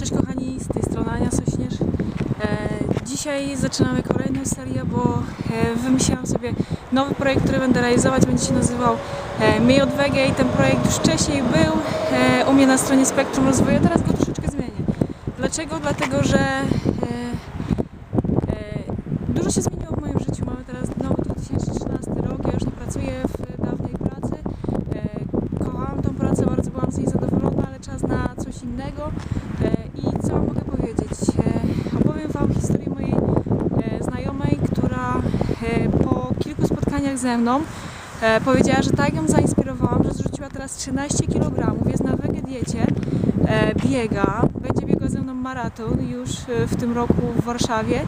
Cześć kochani, z tej strony Ania Sośnierz. E, dzisiaj zaczynamy kolejną serię, bo e, wymyśliłam sobie nowy projekt, który będę realizować. Będzie się nazywał e, My od Wege i ten projekt już wcześniej był u mnie na stronie Spektrum Rozwoju, teraz go troszeczkę zmienię. Dlaczego? Dlatego, że dużo się zmieniło w moim życiu. Mamy teraz nowy 2013 rok, ja już nie pracuję w dawnej pracy. Kochałam tą pracę, bardzo byłam z niej zadowolona, ale czas na coś innego. E, I co mogę powiedzieć? E, Opowiem Wam historię mojej e, znajomej, która e, po spotkaniach ze mną e, powiedziała, że tak ją zainspirowałam, że zrzuciła teraz 13 kg, jest na wege diecie, e, biega, będzie biegła ze mną maraton już e, w tym roku w Warszawie.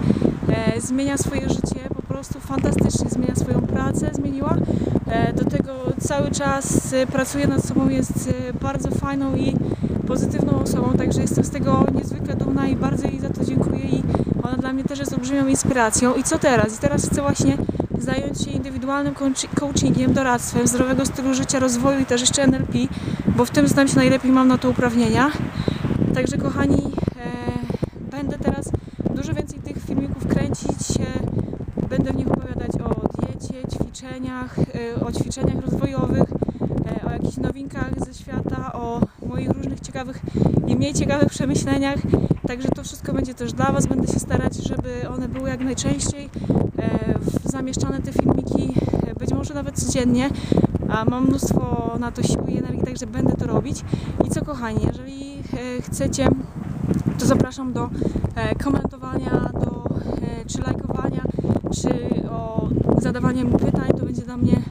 E, Zmienia swoje życie po prostu fantastycznie, zmienia swoją pracę, zmieniła. E, Do tego cały czas e, pracuje nad sobą, jest e, bardzo fajną i pozytywną osobą, także jestem z tego niezwykle dumna i bardzo jej za to dziękuję i ona dla mnie też jest olbrzymią inspiracją. I co teraz? I teraz chcę właśnie zająć się indywidualnym coachi- coachingiem, doradztwem, zdrowego stylu życia, rozwoju i też jeszcze NLP, bo w tym znam się najlepiej, mam na to uprawnienia. Także kochani, e, będę teraz dużo więcej tych filmików kręcić, e, będę w nich opowiadać o diecie, ćwiczeniach, e, o ćwiczeniach rozwojowych, jakichś nowinkach ze świata, o moich różnych ciekawych i mniej ciekawych przemyśleniach. Także to wszystko będzie też dla Was. Będę się starać, żeby one były jak najczęściej e, zamieszczane te filmiki, e, być może nawet codziennie. A mam mnóstwo na to siły i energii, także będę to robić. I co kochani, jeżeli e, chcecie, to zapraszam do komentowania, do czy lajkowania, czy o pytań. To będzie dla mnie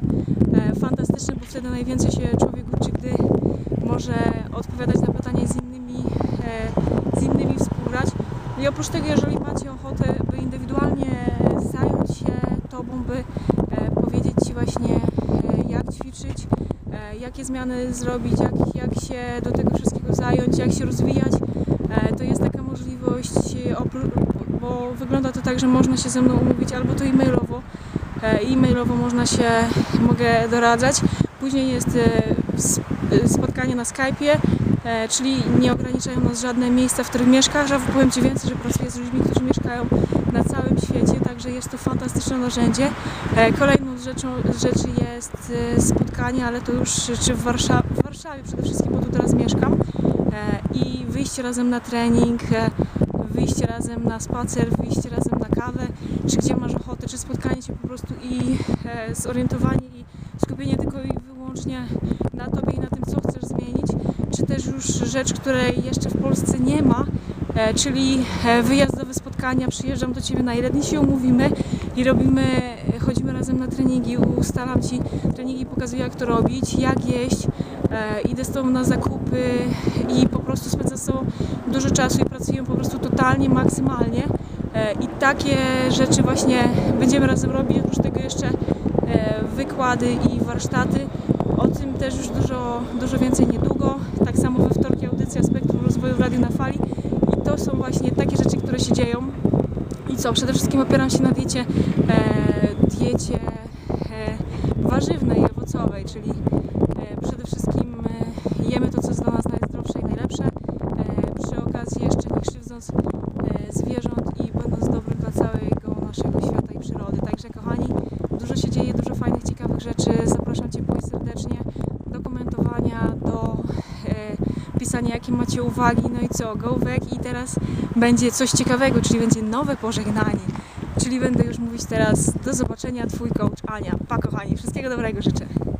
fantastyczne, bo wtedy najwięcej się człowiek uczy, gdy może odpowiadać na pytania i z innymi, e, z innymi współgrać. I oprócz tego, jeżeli macie ochotę, by indywidualnie zająć się Tobą, by e, powiedzieć Ci właśnie, e, jak ćwiczyć, jakie zmiany zrobić, jak, jak się do tego wszystkiego zająć, jak się rozwijać, to jest taka możliwość, bo wygląda to tak, że można się ze mną umówić albo to e-mailowo, e-mailowo można się, mogę doradzać. Później jest e, e, spotkanie na Skype'ie, e, czyli nie ograniczają nas żadne miejsca, w których mieszkasz, a powiem Ci więcej, że pracuję z ludźmi, którzy mieszkają na całym świecie, także jest to fantastyczne narzędzie. E, Kolejną rzeczą, rzeczy jest e, spotkanie, ale to już czy w, Warsza- w Warszawie przede wszystkim, bo tu teraz mieszkam e, i wyjście razem na trening, e, wyjście razem na spacer, wyjście razem kawę, czy gdzie masz ochotę, czy spotkanie się po prostu i e, zorientowanie i skupienie tylko i wyłącznie na Tobie i na tym, co chcesz zmienić, czy też już rzecz, której jeszcze w Polsce nie ma, e, czyli e, wyjazdowe spotkania, przyjeżdżam do Ciebie na dni się umówimy i robimy, e, chodzimy razem na treningi, ustalam Ci treningi, pokazuję jak to robić, jak jeść, e, idę z Tobą na zakupy i po prostu spędzam z Tobą dużo czasu i pracujemy po prostu totalnie, maksymalnie i takie rzeczy właśnie będziemy razem robić, oprócz tego jeszcze e, wykłady i warsztaty. O tym też już dużo, dużo więcej niedługo. Tak samo we wtorki audycja Spektrum Rozwoju w Radiu na Fali. I to są właśnie takie rzeczy, które się dzieją. I co? Przede wszystkim opieram się na diecie, e, diecie e, warzywnej, owocowej, czyli e, przede wszystkim e, jemy to, co jest dla nas najzdrowsze i najlepsze. E, przy okazji jeszcze nie krzywdząc e, zwierząt i będąc dobrym dla całego naszego świata i przyrody. Także kochani, dużo się dzieje, dużo fajnych, ciekawych rzeczy. Zapraszam Cię bardzo serdecznie do komentowania, do e, jakie macie uwagi. No i co, go back i teraz będzie coś ciekawego, czyli będzie nowe pożegnanie. Czyli będę już mówić teraz do zobaczenia, Twój coach Ania. Pa kochani, wszystkiego dobrego życzę.